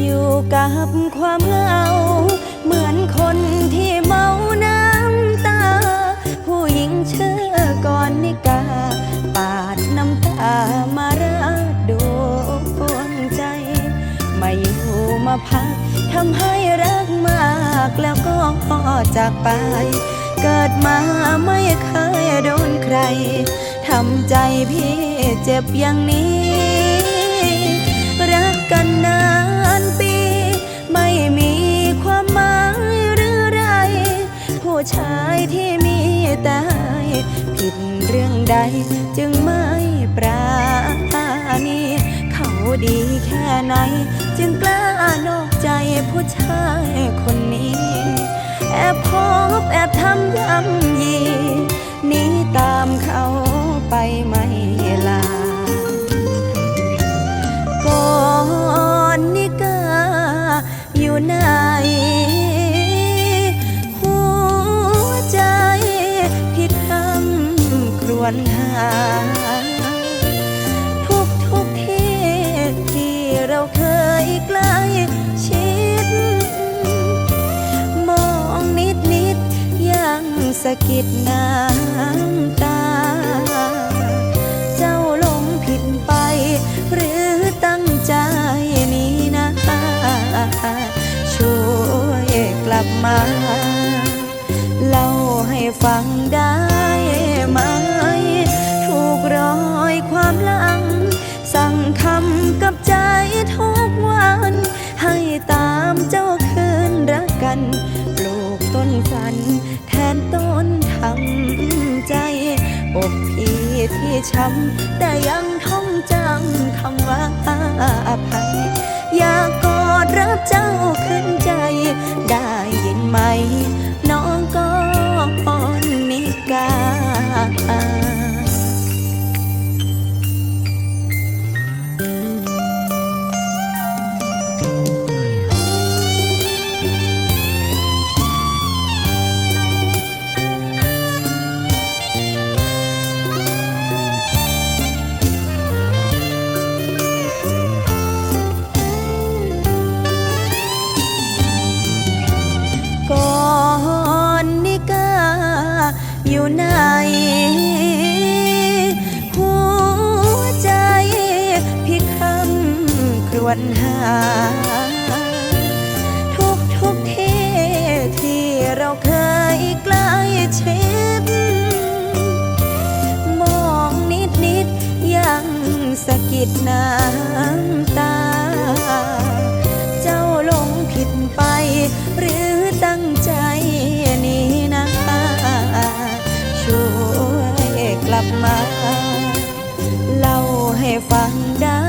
อยู่กับความเหงา เหมือนคนที่เมาน้ำตา ผู้หญิงเชื่อก่อนนิกา ปาดน้ำตามาราดดวงใจ มาอยู่มาพักทำให้รักมากแล้วก็จากไป เกิดมาไม่เคยโดนใครทำใจพี่เจ็บอย่างนี้ ชายที่มีแต่ให้ผิดเรื่องใดจึงไม่ปราณี เขาดีแค่ไหน จึงกล้านอกใจผู้ชายคนนี้ แอบพบแอบทำย่ำยีหนีตามเขาไปไม่ลาก่อนนิกาอยู่ไหน สะกิดน้ำตา เจ้าหลงผิดไป หรือตั้งใจนี้นะ ช่วยกลับมา เล่าให้ฟังได้ ช้ำแต่ยังท่องจำคำว่าอภัย อยากกอดรับเจ้าขึ้นใจ ได้ยินไหม อยู่ไหน หัวใจพี่คำครวญหา ทุกทุกที่ที่เราเคยใกล้ชิดมองนิดนิดยังสะกิดน้ำ บมา เล่าให้ฟังได้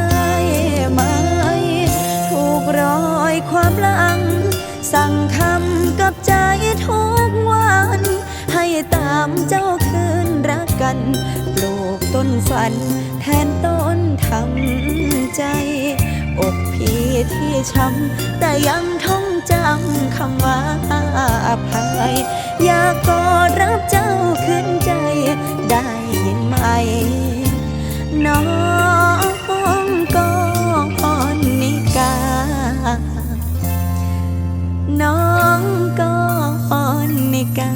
ไหม ถูกรอยความลัง สั่งคำกับใจทุกวัน ให้ตามเจ้าคืนรักกัน ปลูกต้นฝัน แทนต้นทำใจ อกพี่ที่ช้ำแต่ยังท่องจำคำว่าอภัยอยากกอ องก่อนนิกา น้องก่อนนิกา